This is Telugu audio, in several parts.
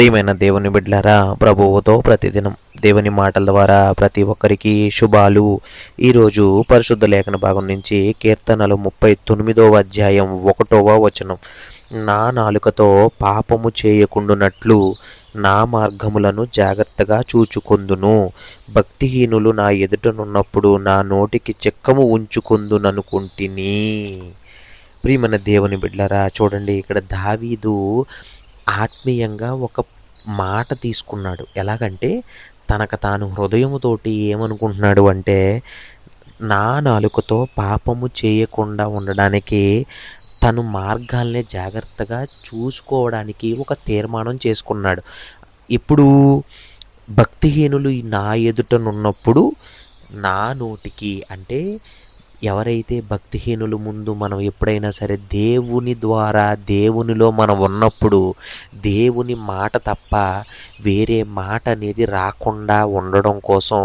ప్రియమైన దేవుని బిడ్లరా ప్రభువుతో ప్రతిదినం దేవుని మాటల ద్వారా ప్రతి ఒక్కరికి శుభాలు. ఈరోజు పరిశుద్ధ లేఖన భాగం నుంచి కీర్తనలు ముప్పై తొమ్మిదవ అధ్యాయం ఒకటవ వచనం. నా నాలుకతో పాపము చేయకుండునట్లు నా మార్గములను జాగ్రత్తగా చూచుకొందును. భక్తిహీనులు నా ఎదుటనున్నప్పుడు నా నోటికి చెక్కము ఉంచుకొందుననుకుంటుని. ప్రియమైన దేవుని బిడ్లరా చూడండి ఇక్కడ దావీదు ఆత్మీయంగా ఒక మాట తీసుకున్నాడు. ఎలాగంటే తనకు తాను హృదయముతోటి ఏమనుకుంటున్నాడు అంటే నా నాలుకతో పాపము చేయకుండా ఉండడానికి తను మార్గాల్ని జాగ్రత్తగా చూసుకోవడానికి ఒక తీర్మానం చేసుకున్నాడు. ఇప్పుడు భక్తిహీనులు నా ఎదుటనున్నప్పుడు నా నోటికి అంటే ఎవరైతే భక్తిహీనుల ముందు మనం ఎప్పుడైనా సరే దేవుని ద్వారా దేవునిలో మనం ఉన్నప్పుడు దేవుని మాట తప్ప వేరే మాట అనేది రాకుండా ఉండడం కోసం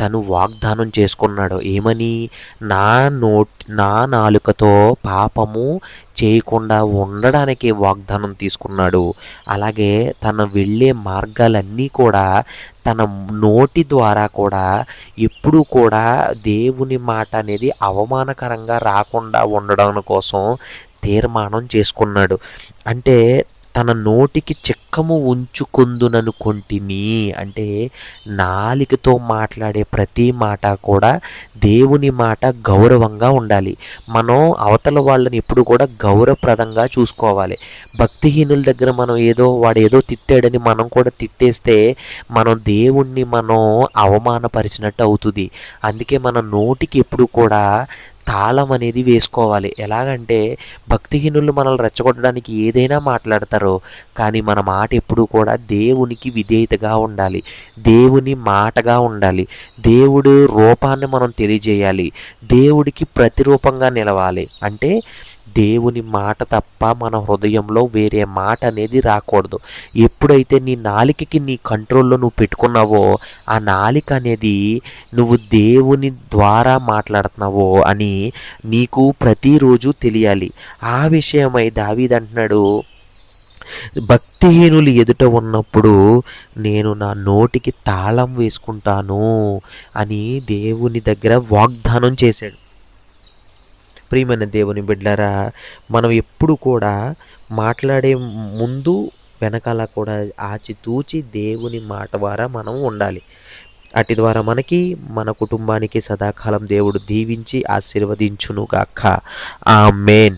తను వాగ్దానం చేసుకున్నాడు. ఏమని? నా నోట్ నా నాలుకతో పాపము చేయకుండా ఉండడానికి వాగ్దానం తీసుకున్నాడు. అలాగే తన వెళ్ళే మార్గాలన్నీ కూడా తన నోటి ద్వారా కూడా ఎప్పుడూ కూడా దేవుని మాట అనేది అవమానకరంగా రాకుండా ఉండడం కోసం తీర్మానం చేసుకున్నాడు. అంటే తన నోటికి చెక్కము ఉంచుకుందుననుకొంటిని అంటే నాలికతో మాట్లాడే ప్రతి మాట కూడా దేవుని మాట గౌరవంగా ఉండాలి. మనం అవతల వాళ్ళని ఎప్పుడు కూడా గౌరవప్రదంగా చూసుకోవాలి. భక్తిహీనుల దగ్గర మనం ఏదో వాడు ఏదో తిట్టాడని మనం కూడా తిట్టేస్తే మనం దేవుణ్ణి మనం అవమానపరిచినట్టు అవుతుంది. అందుకే మన నోటికి ఎప్పుడు కూడా తాళం అనేది వేసుకోవాలి. ఎలాగంటే భక్తిహీనులు మనల్ని రెచ్చగొట్టడానికి ఏదైనా మాట్లాడతారో కానీ మన మాట ఎప్పుడూ కూడా దేవునికి విధేయతగా ఉండాలి. దేవుని మాటగా ఉండాలి. దేవుడు రూపాన్ని మనం తెలియజేయాలి. దేవుడికి ప్రతిరూపంగా నిలవాలి. అంటే దేవుని మాట తప్ప మన హృదయంలో వేరే మాట అనేది రాకూడదు. ఎప్పుడైతే నీ నాలికకి నీ కంట్రోల్లో నువ్వు పెట్టుకున్నావో ఆ నాలిక అనేది నువ్వు దేవుని ద్వారా మాట్లాడుతున్నావో అని నీకు ప్రతిరోజు తెలియాలి. ఆ విషయమై దావీదంటున్నాడు భక్తిహీనులు ఎదుట ఉన్నప్పుడు నేను నా నోటికి తాళం వేసుకుంటాను అని దేవుని దగ్గర వాగ్దానం చేశాడు. ప్రియమైన దేవుని బిడ్డారా మనం ఎప్పుడు కూడా మాట్లాడే ముందు వెనకాల కూడా ఆచితూచి దేవుని మాట ద్వారా మనం ఉండాలి. అటు ద్వారా మనకి మన కుటుంబానికి సదాకాలం దేవుడు దీవించి ఆశీర్వదించునుగాక. ఆ మెయిన్